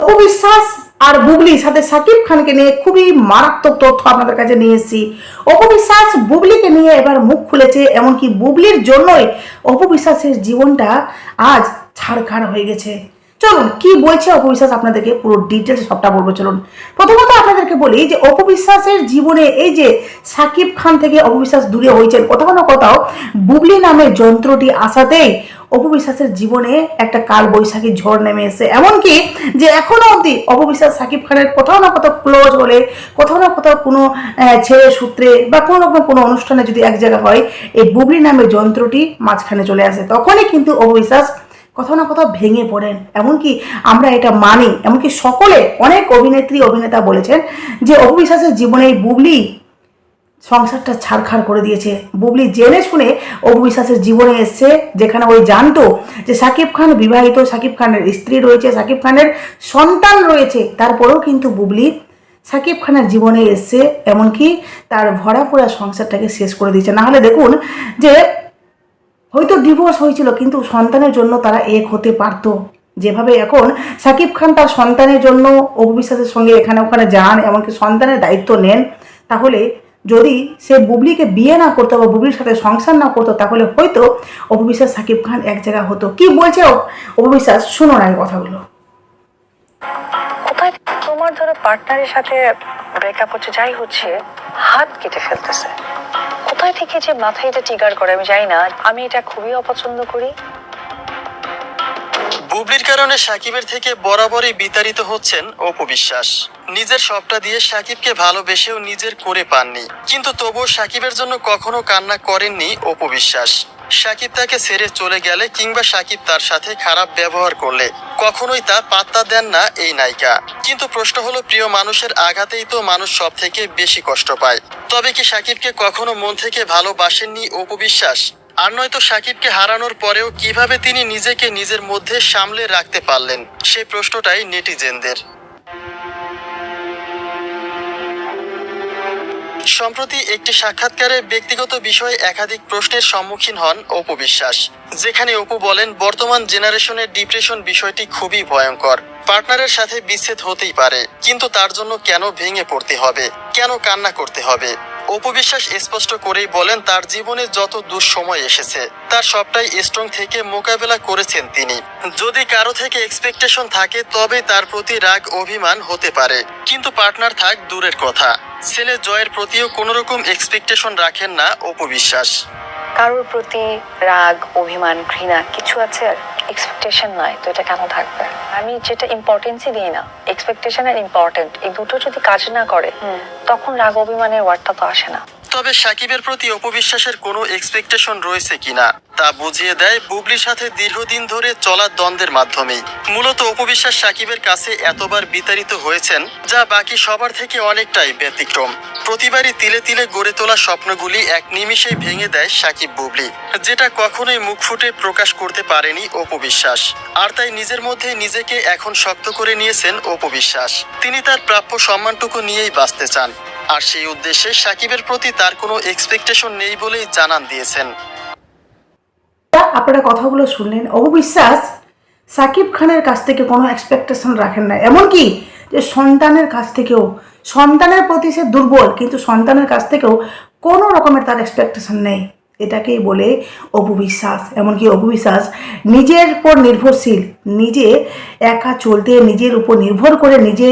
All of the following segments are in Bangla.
অপবিশ্বাস আর বুবলি সাথে সাকিব খানকে নিয়ে খুবই মারাত্মক তথ্য আপনাদের কাছে নিয়ে এসেছি। অপবিশ্বাস বুবলিকে নিয়ে এবার মুখ খুলেছে, এমনকি বুবলির জন্যই অপবিশ্বাসের জীবনটা আজ ছাড়খাড় হয়ে গেছে। চলুন, কি বলছে অপবিশ্বাস আপনাদেরকে? পুরো ডিটেলস সবটা বলব, চলুন। প্রথমত আপনাদেরকে বলি যে অপবিশ্বাসের জীবনে এই যে সাকিব খান থেকে অপবিশ্বাস দূরে হয়েছেন, কোথাও না কোথাও বুবলি নামের যন্ত্রটি আসাতেই অপবিশ্বাসের জীবনে একটা কাল বৈশাখী ঝড় নেমে এসে এমনকি যে এখনও অবধি অপবিশ্বাস সাকিব খানের কোথাও না কোথাও ক্লোজ হলে কোথাও না কোথাও কোনো ছেলে সূত্রে বা কোনো রকম কোনো অনুষ্ঠানে যদি এক জায়গা হয়, এই বুবলি নামের যন্ত্রটি মাঝখানে চলে আসে। তখনই কিন্তু অপবিশ্বাস কোথাও না কোথাও ভেঙে পড়েন। এমনকি আমরা এটা মানি। এমনকি সকলে অনেক অভিনেত্রী, অভিনেতা বলেছেন যে অপবিশ্বাসের জীবনে এই বুবলি সংসারটা ছাড়খাড় করে দিয়েছে। বুবলি জেনে শুনে অপবিশ্বাসের জীবনে এসছে, যেখানে ওই জানতো যে সাকিব খান বিবাহিত, সাকিব খানের স্ত্রী রয়েছে, সাকিব খানের সন্তান রয়েছে। তারপরেও কিন্তু বুবলি সাকিব খানের জীবনে এসছে, এমনকি তার ভরা পোড়া সংসারটাকে শেষ করে দিয়েছে। নাহলে দেখুন যে হয়তো ডিভোর্স হয়েছিল, কিন্তু সন্তানের জন্য তারা এক হতে পারত। যেভাবে এখন সাকিব খান তার সন্তানের জন্য অবিশ্বাসের সঙ্গে এখানে ওখানে যান, এমনকি সন্তানের দায়িত্ব নেন, তাহলে যদি সে বুবলিকে বিয়ে না করতো বা বুবলির সাথে সংসার না করতো, তাহলে হয়তো অপবিশ্বাস সাকিব খান এক জায়গা হতো। কি বলছে অপ- অপবিশ্বাস? শুনো না এই কথাগুলো। তোমার ধরো পার্টনারের সাথে ব্রেকআপ হচ্ছে, যাই হচ্ছে, হাত কেটে ফেলতেছে। কোথায় থেকে যে মাথায় এটা ট্রিগার করে আমি জানি না আমি এটা খুবই অপছন্দ করি। বুবলির কারণে সাকিবের থেকে বরাবরই বিতাড়িত হচ্ছেন অপু বিশ্বাস। নিজের সবটা দিয়ে সাকিবকে ভালোবেসেও নিজের করে পাননি। কিন্তু তবুও সাকিবের জন্য কখনো কান্না করেননি অপু বিশ্বাস। সাকিব তাকে ছেড়ে চলে গেলে কিংবা সাকিব তার সাথে খারাপ ব্যবহার করলে, কখনোই তা পাত্তা দেন না এই নায়িকা। কিন্তু প্রশ্ন হলো, প্রিয় মানুষের আঘাতেই তো মানুষ সব থেকে বেশি কষ্ট পায়। তবে কি সাকিবকে কখনো মন থেকে ভালোবাসেননি অপু বিশ্বাস? আর নয়তো সাকিবকে হারানোর পরেও কীভাবে তিনি নিজেকে নিজের মধ্যে সামলে রাখতে পারলেন সেই প্রশ্নটাই নেটিজেনদের। সম্প্রতি একটি সাক্ষাৎকারে ব্যক্তিগত বিষয়ে একাধিক প্রশ্নের সম্মুখীন হন অপু বিশ্বাস, যেখানে অপু বলেন, বর্তমান জেনারেশনের ডিপ্রেশন বিষয়টি খুবই ভয়ঙ্কর। পার্টনারের সাথে বিচ্ছেদ হতেই পারে, কিন্তু তার জন্য কেন ভেঙে পড়তে হবে? কেন কান্না করতে হবে? অপু বিশ্বাস স্পষ্ট করেই বলেন, তার জীবনে যত দুঃসময় এসেছে, তার সবটাই স্ট্রং থেকে মোকাবেলা করেছেন তিনি। যদি কারও থেকে এক্সপেকটেশন থাকে তবে তার প্রতি রাগ, অভিমান হতে পারে। কিন্তু পার্টনার থাক, দূরের কথা। ছেলে জয়ের প্রতিও কোনো রকম এক্সপেকটেশন রাখেন না অপু বিশ্বাস কারোর প্রতি রাগ, অভিমান, ঘৃণা কিছু আছে আর? এক্সপেকটেশন নয়, তো এটা কেন থাকবে? আমি যেটা ইম্পর্টেন্সই দিই না। এক্সপেকটেশন আর ইম্পর্টেন্ট এই দুটো যদি কাজ না করে তখন রাগ অভিমানের ওয়ার্ডটা তো আসে না। তবে সাকিবের প্রতি অপবিশ্বাসের কোনো এক্সপেকটেশন রয়েছে কিনা, তা বুঝিয়ে দেয় বুবলির সাথে দীর্ঘদিন ধরে চলা দ্বন্দ্বের মাধ্যমেই। মূলত অপবিশ্বাস সাকিবের কাছে এতবার বিতাড়িত হয়েছেন, যা বাকি সবার থেকে অনেকটাই ব্যতিক্রম। প্রতিবারই তিলে তিলে গড়ে তোলা স্বপ্নগুলি এক নিমিষেই ভেঙে দেয় সাকিব বুবলি যেটা কখনোই মুখ ফুটে প্রকাশ করতে পারেনি অপবিশ্বাস। আর তাই নিজের মধ্যে নিজেকে এখন শক্ত করে নিয়েছেন অপবিশ্বাস। তিনি তার প্রাপ্য সম্মানটুকু নিয়েই বাঁচতে চান। আর সেই উদ্দেশ্যে সাকিবের প্রতি তার কোনো এক্সপেকটেশন নেই বলেই জানান দিয়েছেন। আপনারা কথাগুলো শুনলেন, অববিশ্বাস সাকিব খানের কাছ থেকে কোনো এক্সপেকটেশন রাখেন না। এমনকি যে সন্তানের কাছ থেকেও, সন্তানের প্রতি সে দুর্বল, কিন্তু সন্তানের কাছ থেকেও কোনো রকমের তার এক্সপেকটেশন নেই। এটাকেই বলে অপবিশ্বাস এমনকি অপবিশ্বাস নিজের উপর নির্ভরশীল, নিজে একা চলতে, নিজের উপর নির্ভর করে নিজে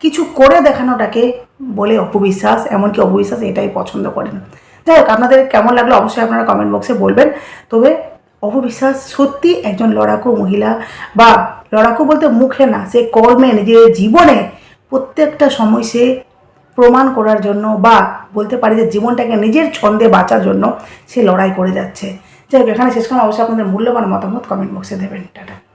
কিছু করে দেখানোটাকে বলে অপবিশ্বাস, এমনকি অপবিশ্বাস এটাই পছন্দ করেন। যাই হোক, আপনাদের কেমন লাগল অবশ্যই আপনারা কমেন্ট বক্সে বলবেন। তবে অপবিশ্বাস সত্যি একজন লড়াকু মহিলা বা লড়াকু বলতে মুখে না, সে কর্মে, নিজের জীবনে প্রত্যেকটা সময় সে প্রমাণ করার জন্য বা বলতে পারি যে জীবনটাকে নিজের ছন্দে বাঁচার জন্য সে লড়াই করে যাচ্ছে। যাই হোক, এখানে শেষ করলাম। অবশ্যই আপনাদের মূল্যবান মতামত কমেন্ট বক্সে দেবেন। টাটা।